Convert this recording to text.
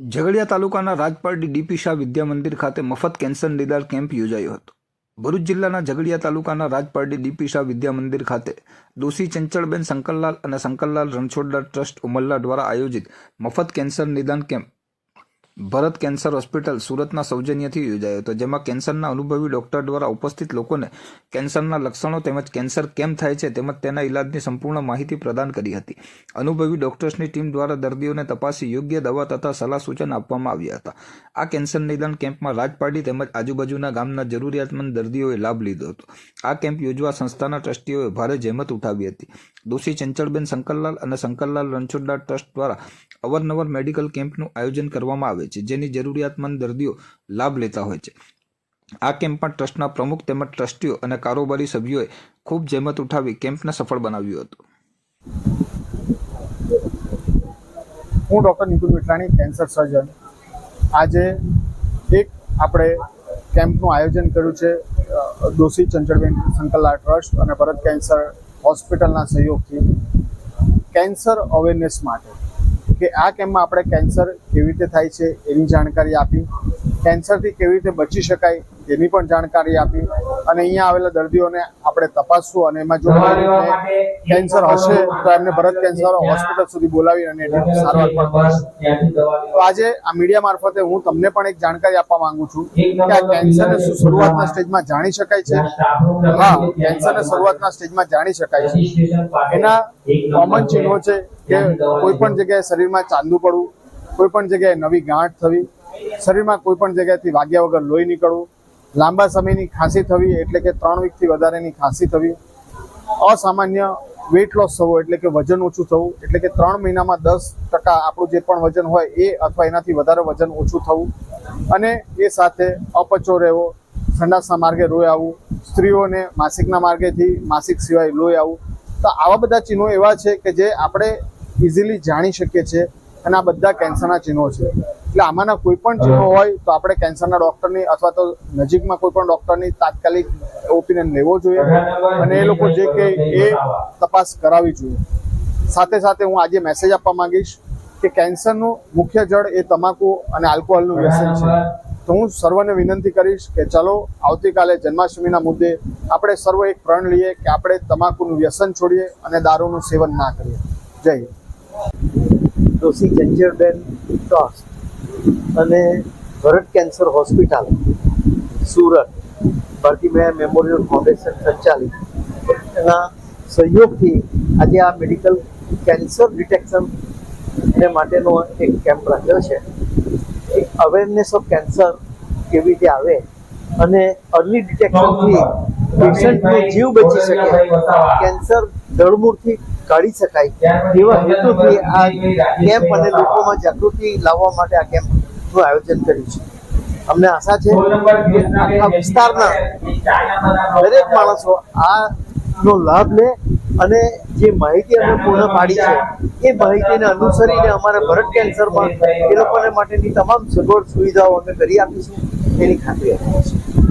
ઝઘડિયા તાલુકાના રાજપારડી ડીપી શાહ વિદ્યા મંદિર ખાતે મફત કેન્સર નિદાન કેમ્પ યોજાયો હતો. ભરૂચ જિલ્લાના ઝઘડિયા તાલુકાના રાજપારડી ડીપી શાહ વિદ્યા મંદિર ખાતે દોષી ચંચળબેન શંકરલાલ અને શંકરલાલ રણછોડદાર ટ્રસ્ટ ઉમરલા દ્વારા આયોજિત મફત કેન્સર નિદાન કેમ્પ ભરત કેન્સર હોસ્પિટલ સુરતના સૌજન્યથી યોજાયો હતો, જેમાં કેન્સરના અનુભવી ડોક્ટર દ્વારા ઉપસ્થિત લોકોને કેન્સરના લક્ષણો તેમજ કેન્સર કેમ થાય છે તેમજ તેના ઇલાજની સંપૂર્ણ માહિતી પ્રદાન કરી હતી. અનુભવી ડોક્ટર્સની ટીમ દ્વારા દર્દીઓને તપાસી યોગ્ય દવા તથા સલાહ સૂચન આપવામાં આવ્યા હતા. આ કેન્સર નિદાન કેમ્પમાં રાજપાડી તેમજ આજુબાજુના ગામના જરૂરિયાતમંદ દર્દીઓએ લાભ લીધો હતો. આ કેમ્પ યોજવા સંસ્થાના ટ્રસ્ટીઓએ ભારે જહેમત ઉઠાવી હતી. દોષી ચંચળબેન શંકરલાલ અને શંકરલાલ રણછોડદાર ટ્રસ્ટ દ્વારા અવારનવાર મેડિકલ કેમ્પનું આયોજન કરવામાં આવે છે જેની જરૂરિયાતમંદ દર્દીઓ લાભ લેતા હોય છે. આ કેમ્પમાં ટ્રસ્ટના પ્રમુખ તેમજ ટ્રસ્ટીઓ અને કારોબારી સભ્યોએ ખૂબ જહેમત ઉઠાવી કેમ્પને સફળ બનાવ્યું હતું. હું doctor Nikul Vithlani cancer surgeon. આજે એક આપણે કેમ્પનું આયોજન કર્યું છે દોષી ચંચળબેન શંકરલાલ ટ્રસ્ટ અને ભરત કેન્સર હોસ્પિટલના સહયોગથી. કેન્સર અવેરનેસ માટે કે આ કેમ્પમાં આપણે કેન્સર કેવી રીતે થાય છે એની જાણકારી આપી. કેન્સરથી કેવી રીતે બચી શકાય તેની પણ જાણકારી આપી. અને અહીંયા આવેલા દર્દીઓને આપણે તપાસશું અને એમાં જો કેન્સર હશે તો એમને ભરત કેન્સર હોસ્પિટલ સુધી બોલાવી અને સારવાર પણ કરીશું તો આજે આ મીડિયા મારફતે હું તમને પણ એક જાણકારી આપવા માંગુ છું કે આ કેન્સરને શું શરૂઆતના સ્ટેજમાં જાણી શકાય છે. હા કેન્સરને શરૂઆતના સ્ટેજમાં જાણી શકાય છે. એના કોમન ચિહ્નો છે કે કોઈ પણ જગ્યાએ શરીરમાં ચાંદુ પડવું કોઈ પણ જગ્યાએ નવી ગાંઠ થવી શરીરમાં કોઈ પણ જગ્યાએથી વાગ્યા વગર લોહી નીકળવું લાંબા સમયની ખાંસી થવી એટલે કે ત્રણ વીકથી વધારેની ખાંસી થવી અસામાન્ય વેટ લોસ થવું એટલે કે વજન ઓછું થવું એટલે કે ત્રણ મહિનામાં દસ ટકા આપણું જે પણ વજન હોય એ અથવા એનાથી વધારે વજન ઓછું થવું અને એ સાથે અપચો રહેવો સંડાસના માર્ગે લોહી આવવું સ્ત્રીઓને માસિકના માર્ગેથી માસિક સિવાય લોહી આવવું. તો આવા બધા ચિહ્નો એવા છે કે જે આપણે ઇઝીલી જાણી શકીએ છીએ અને આ બધા કેન્સરના ચિહ્નો છે. એટલે આમાંના કોઈ પણ ચિહ્નો હોય તો આપણે કેન્સરના ડૉક્ટરની અથવા તો નજીકમાં કોઈ પણ ડૉક્ટરની તાત્કાલિક ઓપિનિયન લેવો જોઈએ અને એ લોકો જે કે એ તપાસ કરાવવી જોઈએ. સાથે સાથે હું આજે મેસેજ આપવા માંગીશ કે કેન્સરનું મુખ્ય જડ એ તમાકુ અને આલ્કોહોલનું વ્યસન છે. તો હું સર્વને વિનંતી કરીશ કે ચલો આવતીકાલે જન્માષ્ટમીના મુદ્દે આપણે સર્વ એક પ્રણ લઈએ કે આપણે તમાકુનું વ્યસન છોડીએ અને દારૂનું સેવન ના કરીએ. જય. ડોસી જંજરબેન ટ્રસ્ટ અને ભરત કેન્સર હોસ્પિટલ, સુરત ભારતીય મેમોરિયલ ફાઉન્ડેશન સંચાલિત. એના સહયોગથી આજે આ મેડિકલ કેન્સર ડિટેક્શન ને માટેનો એક કેમ્પ રાખ્યો છે. એક અવેરનેસ ઓફ કેન્સર કેવી રીતે આવે અને અર્લી ડિટેક્શનથી પેશન્ટનો જીવ બચી શકે. કેન્સર જળમૂળથી કાઢી શકાય. એવા હેતુથી આ કેમ્પ અને લોકોમાં જાગૃતિ લાવવા માટે આ કેમ્પનું આયોજન કર્યું છે. અમને આશા છે આખા વિસ્તારના દરેક માણસો આનો લાભ લે અને જે માહિતી અમે પૂર્ણ પાડી છે એ માહિતીને અનુસરીને અમારા ભરત કેન્સરમાં એ લોકોને માટેની તમામ સગવડ સુવિધાઓ અમે કરી આપીશું. એની ખાતરી આપીએ છીએ